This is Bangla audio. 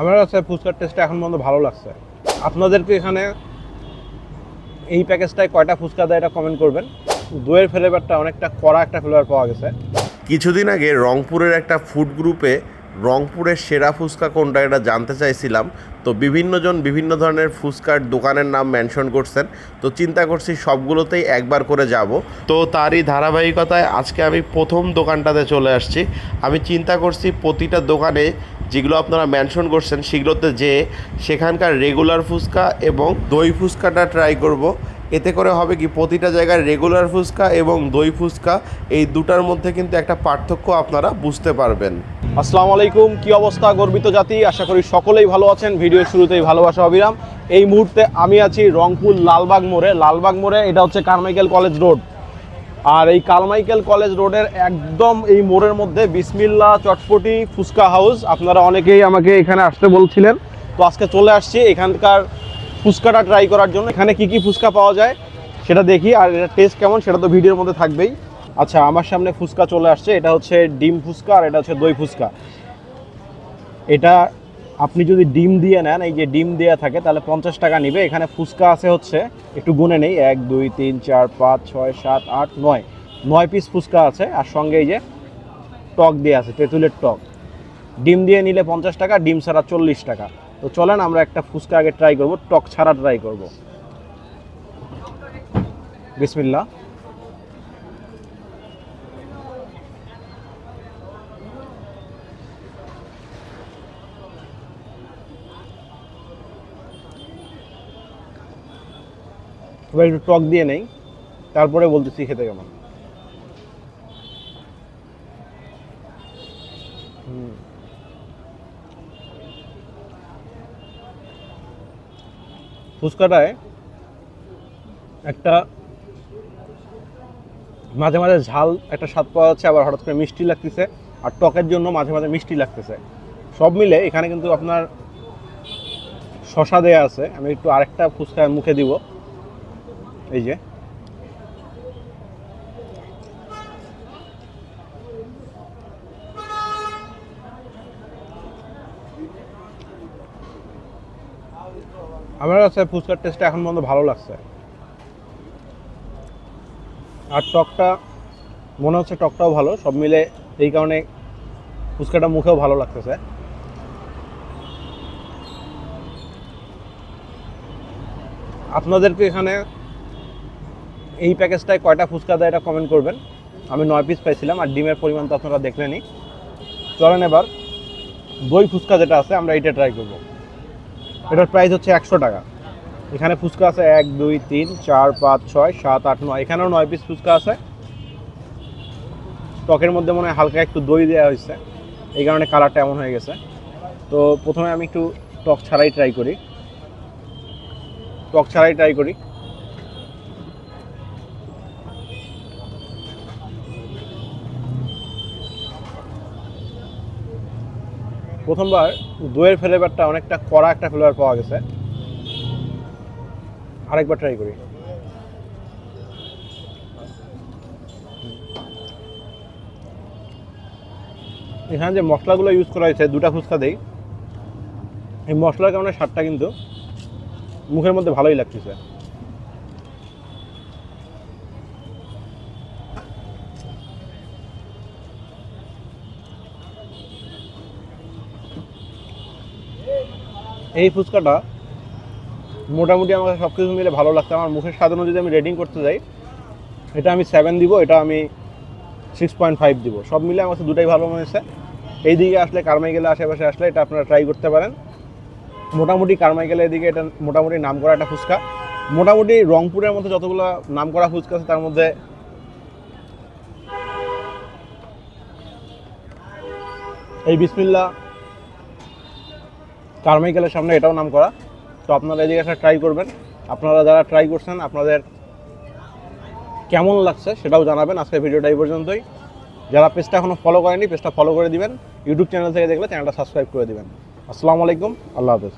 আমার কাছে ফুচকার টেস্টটা এখন পর্যন্ত ভালো লাগছে। আপনাদেরকে এখানে এই প্যাকেজটায় কয়টা ফুচকা দেয় এটা কমেন্ট করবেন। দইয়ের ফ্লেভারটা অনেকটা কড়া একটা ফ্লেভার পাওয়া গেছে। কিছুদিন আগে রংপুরের একটা ফুড গ্রুপে রংপুরের সেরা ফুচকা কোনটা এটা জানতে চাইছিলাম। তো বিভিন্নজন বিভিন্ন ধরনের ফুচকার দোকানের নাম মেনশন করছেন। তো চিন্তা করছি সবগুলোতেই একবার করে যাব। তো তারই ধারাবাহিকতায় আজকে আমি প্রথম দোকানটাতে চলে আসছি। আমি চিন্তা করছি প্রতিটা দোকানে যেগুলো আপনারা মেনশন করছেন, সেগুলোতে যে সেখানকার রেগুলার ফুচকা এবং দই ফুচকাটা ট্রাই করব। এতে করে হবে কি, প্রতিটা জায়গায় রেগুলার ফুচকা এবং দই ফুচকা, এই দুটার মধ্যে কিন্তু একটা পার্থক্য আপনারা বুঝতে পারবেন। আসসালামু আলাইকুম, কি অবস্থা গর্বিত জাতি? আশা করি সকলেই ভালো আছেন। ভিডিওর শুরুতেই ভালোবাসা, অবিরাম। এই মুহূর্তে আমি আছি রংপুর লালবাগ মোড়ে। লালবাগ মোড়ে এটা হচ্ছে কারমাইকেল কলেজ রোড। আর এই কালমাইকেল কলেজ রোডের একদম এই মোড়ের মধ্যে বিসমিল্লা চটপটি ফুচকা হাউস। আপনারা অনেকেই আমাকে এখানে আসতে বলছিলেন। তো আজকে চলে আসছি এখানকার ফুচকাটা ট্রাই করার জন্য। এখানে কি কি ফুচকা পাওয়া যায় সেটা দেখি, আর এটা টেস্ট কেমন সেটা তো ভিডিওর মধ্যে থাকবেই। আচ্ছা আমার সামনে ফুচকা চলে আসছে। এটা হচ্ছে ডিম ফুচকা আর এটা হচ্ছে দই ফুচকা। এটা আপনি যদি ডিম দিয়ে নেন, এই যে ডিম দেওয়া থাকে, তাহলে পঞ্চাশ টাকা নিবে। এখানে ফুচকা আছে হচ্ছে, একটু গুনে নেই, এক, দুই, তিন, চার, পাঁচ, ছয়, সাত, আট, নয়। নয় পিস ফুচকা আছে, আর সঙ্গে এই যে টক দিয়ে আছে, তেঁতুলের টক। ডিম দিয়ে নিলে পঞ্চাশ টাকা, ডিম ছাড়া চল্লিশ টাকা। তো চলেন, আমরা একটা ফুচকা আগে ট্রাই করব, টক ছাড়া ট্রাই করব। বিসমিল্লা এবার একটু টক দিয়ে নেই, তারপরে বলতেছি খেতে কেমন। ফুচকাটায় একটা মাঝে মাঝে ঝাল, একটা স্বাদ পাওয়া যাচ্ছে, আবার হঠাৎ করে মিষ্টি লাগতেছে, আর টকের জন্য মাঝে মাঝে মিষ্টি লাগতেছে। সব মিলে এখানে কিন্তু আপনার শশা দেয়া আছে, আমি একটু আরেকটা ফুচকা মুখে দিব। এই যে। আমার কাছে ফুচকার টেস্টটা এখন পর্যন্ত ভালো লাগছে। আর টকটা, মনে হচ্ছে টকটাও ভালো, সব মিলে এই কারণে ফুচকাটা মুখেও ভালো লাগতেছে। আপনাদেরকে এখানে এই প্যাকেজটায় কয়টা ফুচকা দেয় এটা কমেন্ট করবেন। আমি নয় পিস পাইছিলাম আর ডিমের পরিমাণ তো আপনারা দেখলেনই চলেন এবার, দই ফুচকা যেটা আছে, আমরা এটা ট্রাই করব। এটার প্রাইস হচ্ছে একশো টাকা। এখানে ফুচকা আছে এক, দুই, তিন, চার, পাঁচ, ছয়, সাত, আট, নয়। এখানেও নয় পিস ফুচকা আছে। টকের মধ্যে মনে হয় হালকা একটু দই দেওয়া হয়েছে। এই কারণে কালারটা এমন হয়ে গেছে। তো প্রথমে আমি একটু টক ছাড়াই ট্রাই করি। টক ছাড়াই ট্রাই করি। প্রথমবার দইয়ের ফ্লেভারটা অনেকটা কড়া একটা ফ্লেভার পাওয়া গেছে। আরেকবার ট্রাই করি। এখানে যে মশলাগুলো ইউজ করা হয়েছে, দুটা ফুচকা দেই। এই মশলার কারণে স্বাদটা কিন্তু মুখের মধ্যে ভালোই লাগতেছে। এই ফুচকাটা মোটামুটি আমার সব কিছু মিলে ভালো লাগছে। আমার মুখের স্বাদ অনুযায়ী আমি রেটিং করতে যাই, এটা আমি সেভেন দিব, এটা আমি সিক্স পয়েন্ট ফাইভ দিব। সব মিলে আমার কাছে দুটাই ভালো মনে হয়েছে। এই দিকে আসলে কারমাইকেলে আশেপাশে আসলে এটা আপনারা ট্রাই করতে পারেন। মোটামুটি কারমাইকেলের এদিকে এটা মোটামুটি নাম করা একটা ফুচকা। মোটামুটি রংপুরের মধ্যে যতগুলো নাম করা ফুচকা আছে, তার মধ্যে এই বিসমিল্লা কারমাইকেলের সামনে এটাও নাম করা তো আপনারা এদিকে একটা ট্রাই করবেন। আপনারা যারা ট্রাই করছেন, আপনাদের কেমন লাগছে সেটাও জানাবেন। আজকের ভিডিওটা এই পর্যন্তই। যারা পেজটা এখনও ফলো করেনি পেজটা ফলো করে দিবেন। ইউটিউব চ্যানেল থেকে দেখলে চ্যানেলটা সাবস্ক্রাইব করে দিবেন। আসসালামু আলাইকুম। আল্লাহ হাফেজ।